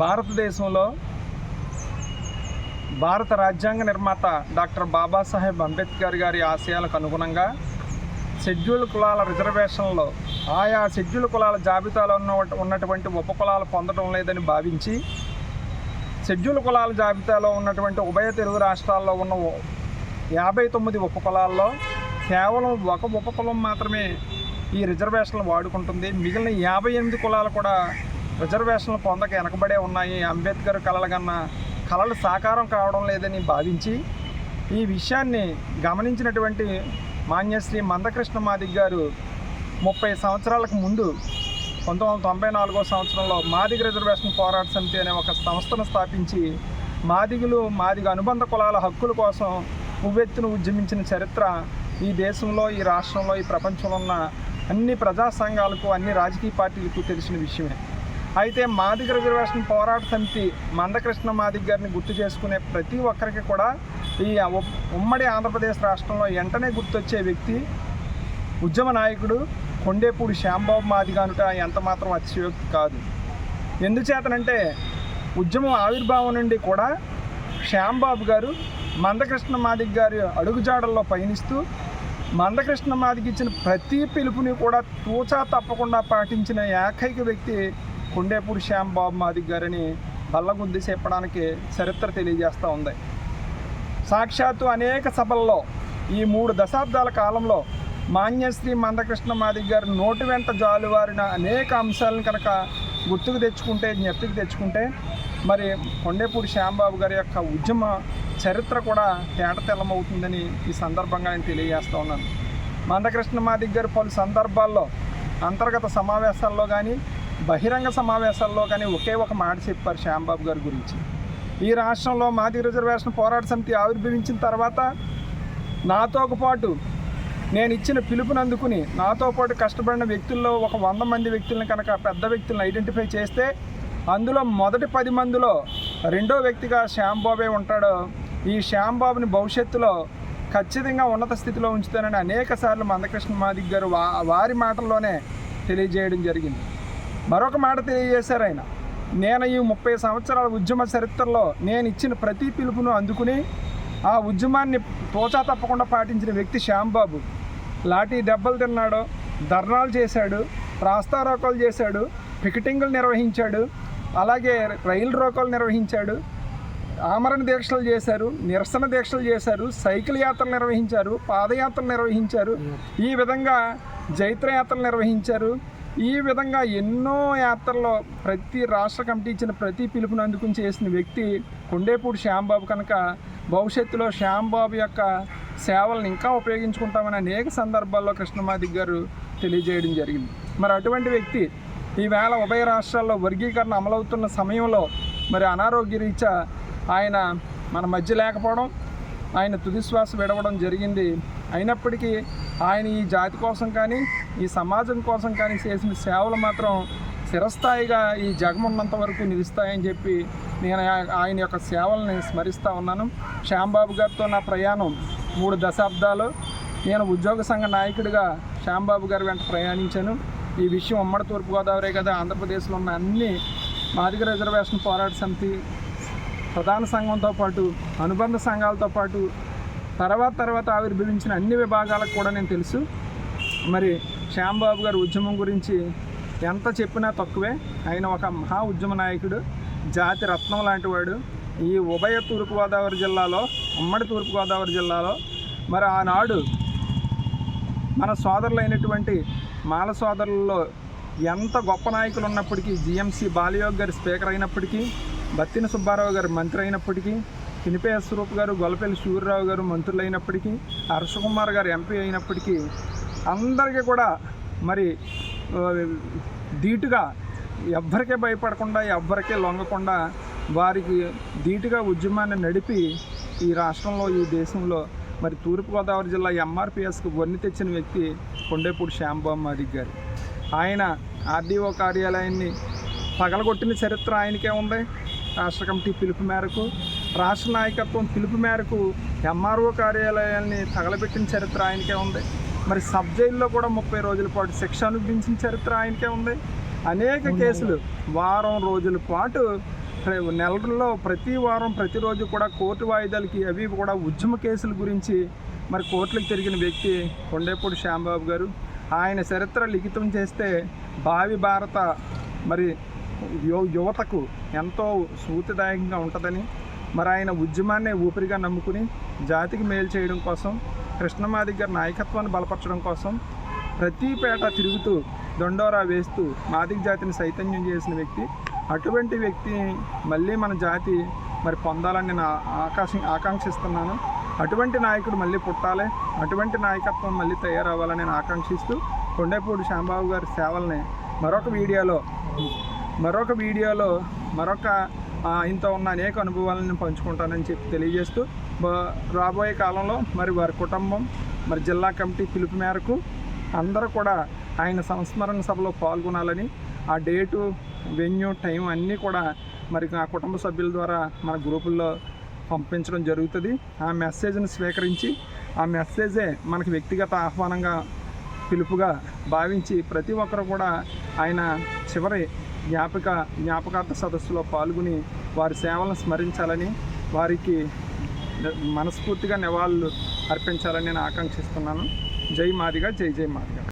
భారతదేశంలో భారత రాజ్యాంగ నిర్మాత డాక్టర్ బాబాసాహెబ్ అంబేద్కర్ గారి ఆశయాలకు అనుగుణంగా షెడ్యూల్ కులాల రిజర్వేషన్లో ఆయా షెడ్యూల్ కులాల జాబితాలో ఉన్న ఉన్నటువంటి ఉప కులాలు పొందడం లేదని భావించి షెడ్యూల్ కులాల జాబితాలో ఉన్నటువంటి ఉభయ తెలుగు రాష్ట్రాల్లో ఉన్న యాభై తొమ్మిది ఉప కులాల్లో కేవలం ఒక ఉప కులం మాత్రమే ఈ రిజర్వేషన్లు వాడుకుంటుంది. మిగిలిన యాభై ఎనిమిది కులాలు కూడా రిజర్వేషన్లు పొందక వెనకబడే ఉన్నాయి. అంబేద్కర్ కలలుగన్న కళలు సాకారం కావడం లేదని భావించి ఈ విషయాన్ని గమనించినటువంటి మాన్యశ్రీ మందకృష్ణ మాదిగ్ గారు ముప్పై సంవత్సరాలకు ముందు పంతొమ్మిది వందల తొంభై నాలుగో సంవత్సరంలో మాదిగ రిజర్వేషన్ పోరాట సమితి అనే ఒక సంస్థను స్థాపించి మాదిగులు మాదిగ అనుబంధ కులాల హక్కుల కోసం ఉవ్వెత్తును ఉద్యమించిన చరిత్ర ఈ దేశంలో ఈ రాష్ట్రంలో ఈ ప్రపంచంలో ఉన్న అన్ని ప్రజా సంఘాలకు అన్ని రాజకీయ పార్టీలకు తెలిసిన విషయమే. అయితే మాదిగ రిజర్వేషన్ పోరాట సమితి మందకృష్ణ మాదిగ్ గారిని గుర్తు చేసుకునే ప్రతి ఒక్కరికి కూడా ఈ ఉమ్మడి ఆంధ్రప్రదేశ్ రాష్ట్రంలో వెంటనే గుర్తొచ్చే వ్యక్తి ఉద్యమ నాయకుడు కొండేపూడి శ్యాంబాబు మాదిగ అనుట ఎంత మాత్రం అతిశయోక్తి కాదు. ఎందుచేతనంటే ఉద్యమం ఆవిర్భావం నుండి కూడా శ్యాంబాబు గారు మందకృష్ణ మాదిగ్ గారి అడుగుజాడల్లో పయనిస్తూ మందకృష్ణ మాదికి ఇచ్చిన ప్రతి పిలుపుని కూడా తూచా తప్పకుండా పాటించిన ఏకైక వ్యక్తి కొండేపూడి శ్యాంబాబు మాదిక్ గారని బల్లగుద్ది చెప్పడానికి చరిత్ర తెలియజేస్తూ ఉంది. సాక్షాత్తు అనేక సభల్లో ఈ మూడు దశాబ్దాల కాలంలో మాన్యశ్రీ మందకృష్ణ మాదిక్ గారు నోటి వెంట జాలువారిన అనేక అంశాలను కనుక గుర్తుకు తెచ్చుకుంటే జ్ఞప్తికి తెచ్చుకుంటే మరి కొండేపూడి శ్యాంబాబు గారి యొక్క ఉద్యమ చరిత్ర కూడా తేటతెల్లమవుతుందని ఈ సందర్భంగా నేను తెలియజేస్తూ ఉన్నాను. మందకృష్ణ మాదిక్ గారు పలు సందర్భాల్లో అంతర్గత సమావేశాల్లో కానీ బహిరంగ సమావేశాల్లో కానీ ఒకే ఒక మాట చెప్పారు శ్యాంబాబు గారి గురించి. ఈ రాష్ట్రంలో మాది రిజర్వేషన్ పోరాట సమితి ఆవిర్భవించిన తర్వాత నాతో పాటు నేను ఇచ్చిన పిలుపుని అందుకుని నాతో పాటు కష్టపడిన వ్యక్తుల్లో ఒక వంద మంది వ్యక్తులను కనుక పెద్ద వ్యక్తులను ఐడెంటిఫై చేస్తే అందులో మొదటి పది మందిలో రెండో వ్యక్తిగా శ్యాంబాబే ఉంటాడో. ఈ శ్యాంబాబుని భవిష్యత్తులో ఖచ్చితంగా ఉన్నత స్థితిలో ఉంచుతానని అనేక సార్లు మందకృష్ణ మాదిగ్ గారు వా వారి మాటల్లోనే తెలియజేయడం జరిగింది. మరొక మాట తెలియజేశారు ఆయన. నేను ఈ ముప్పై సంవత్సరాల ఉద్యమ చరిత్రలో నేను ఇచ్చిన ప్రతి పిలుపును అందుకుని ఆ ఉద్యమాన్ని తోచా తప్పకుండా పాటించిన వ్యక్తి శ్యాంబాబు. లాఠీ దెబ్బలు తిన్నాడు ధర్నాలు చేశాడు రాస్తారోకాలు చేశాడు పికెటింగులు నిర్వహించాడు అలాగే రైలు రోకాలు నిర్వహించాడు ఆమరణ దీక్షలు చేశారు నిరసన దీక్షలు చేశారు సైకిల్ యాత్రలు నిర్వహించారు పాదయాత్రలు నిర్వహించారు. ఈ విధంగా జైత్రయాత్రలు నిర్వహించారు. ఈ విధంగా ఎన్నో యాత్రల్లో ప్రతి రాష్ట్ర కమిటీ ఇచ్చిన ప్రతి పిలుపును అందుకుని చేసిన వ్యక్తి కొండేపూడి శ్యాంబాబు కనుక భవిష్యత్తులో శ్యాంబాబు యొక్క సేవలను ఇంకా ఉపయోగించుకుంటామని అనేక సందర్భాల్లో కృష్ణమాదిక్ గారు తెలియజేయడం జరిగింది. మరి అటువంటి వ్యక్తి ఈవేళ ఉభయ రాష్ట్రాల్లో వర్గీకరణ అమలవుతున్న సమయంలో మరి అనారోగ్య రీత్యా ఆయన మన మధ్య లేకపోవడం ఆయన తుదిశ్వాస విడవడం జరిగింది. అయినప్పటికీ ఆయన ఈ జాతి కోసం కానీ ఈ సమాజం కోసం కానీ చేసిన సేవలు మాత్రం చిరస్థాయిగా ఈ జగమున్నంత వరకు నిలుస్తాయని చెప్పి నేను ఆయన యొక్క సేవల్ని స్మరిస్తూ ఉన్నాను. శ్యాంబాబు గారితో నా ప్రయాణం మూడు దశాబ్దాలు. నేను ఉద్యోగ సంఘ నాయకుడిగా శ్యాంబాబు గారి వెంట ప్రయాణించాను. ఈ విషయం ఉమ్మడి తూర్పుగోదావరి కదా ఆంధ్రప్రదేశ్లో ఉన్న అన్ని మాదిగ రిజర్వేషన్ పోరాట సమితి ప్రధాన సంఘంతో పాటు అనుబంధ సంఘాలతో పాటు తర్వాత తర్వాత ఆవిర్భవించిన అన్ని విభాగాలకు కూడా నేను తెలుసు. మరి శ్యాంబాబు గారి ఉద్యమం గురించి ఎంత చెప్పినా తక్కువే. ఆయన ఒక మహా ఉద్యమ నాయకుడు జాతి రత్నం లాంటి వాడు. ఈ ఉభయ తూర్పుగోదావరి జిల్లాలో ఉమ్మడి తూర్పుగోదావరి జిల్లాలో మరి ఆనాడు మన సోదరులైనటువంటి మాల సోదరులలో ఎంత గొప్ప నాయకులు ఉన్నప్పటికీ జిఎంసి బాలయోగ్ గారు స్పీకర్ అయినప్పటికీ బత్తిన సుబ్బారావు గారు మంత్రి అయినప్పటికీ పినిపే స్వరూప్ గారు గొల్లపల్లి సూర్యరావు గారు మంత్రులు అయినప్పటికీ హర్షకుమార్ గారు ఎంపీ అయినప్పటికీ అందరికీ కూడా మరి ధీటుగా ఎవ్వరికే భయపడకుండా ఎవ్వరికే లొంగకుండా వారికి ధీటుగా ఉద్యమాన్ని నడిపి ఈ రాష్ట్రంలో ఈ దేశంలో మరి తూర్పుగోదావరి జిల్లా ఎంఆర్పిఎస్కు వన్ని తెచ్చిన వ్యక్తి కొండేపూడి శ్యాంబాబు మాదిగ్ గారు. ఆయన ఆర్డీఓ కార్యాలయాన్ని పగలగొట్టిన చరిత్ర ఆయనకే ఉంది. రాష్ట్ర కమిటీ పిలుపు మేరకు రాష్ట్ర నాయకత్వం పిలుపు మేరకు ఎంఆర్ఓ కార్యాలయాన్ని తగలబెట్టిన చరిత్ర ఆయనకే ఉంది. మరి సబ్ జైల్లో కూడా ముప్పై రోజుల పాటు శిక్ష అనుభవించిన చరిత్ర ఆయనకే ఉంది. అనేక కేసులు వారం రోజుల పాటు నెలల్లో ప్రతి వారం ప్రతిరోజు కూడా కోర్టు వాయిదాలకి అవి కూడా ఉద్యమ కేసుల గురించి మరి కోర్టులకు తిరిగిన వ్యక్తి కొండేపూడి శ్యాంబాబు గారు. ఆయన చరిత్ర లిఖితం చేస్తే భావి భారత మరి యువతకు ఎంతో స్ఫూర్తిదాయకంగా ఉంటుందని మరి ఆయన ఉద్యమాన్ని ఊపిరిగా నమ్ముకుని జాతికి మేలు చేయడం కోసం కృష్ణమాది గారి నాయకత్వాన్ని బలపరచడం కోసం ప్రతి పేట తిరుగుతూ దొండోరా వేస్తూ మాదిక జాతిని చైతన్యం చేసిన వ్యక్తి అటువంటి వ్యక్తిని మళ్ళీ మన జాతి మరి పొందాలని నేను ఆకాశం ఆకాశ ఆకాంక్షిస్తున్నాను. అటువంటి నాయకుడు మళ్ళీ పుట్టాలి అటువంటి నాయకత్వం మళ్ళీ తయారవ్వాలని నేను ఆకాంక్షిస్తూ కొండేపూడి శ్యాంబాబు గారి సేవల్ని మరొక వీడియోలో మరొక వీడియోలో మరొక ఇంత ఉన్న అనేక అనుభవాలను పంచుకుంటానని చెప్పి తెలియజేస్తూ రాబోయే కాలంలో మరి వారి కుటుంబం మరి జిల్లా కమిటీ పిలుపు మేరకు అందరూ కూడా ఆయన సంస్మరణ సభలో పాల్గొనాలని ఆ డేటు వెన్యూ టైం అన్నీ కూడా మరి నా కుటుంబ సభ్యుల ద్వారా మన గ్రూపుల్లో పంపించడం జరుగుతుంది. ఆ మెసేజ్ని స్వీకరించి ఆ మెసేజే మనకి వ్యక్తిగత ఆహ్వానంగా పిలుపుగా భావించి ప్రతి ఒక్కరు కూడా ఆయన చివరి జ్ఞాపక జ్ఞాపకార్థ సదస్సులో పాల్గొని వారి సేవలను స్మరించాలని వారికి మనస్ఫూర్తిగా నివాళులు అర్పించాలని నేను ఆకాంక్షిస్తున్నాను. జై మాదిగా జై జై మాదిగా.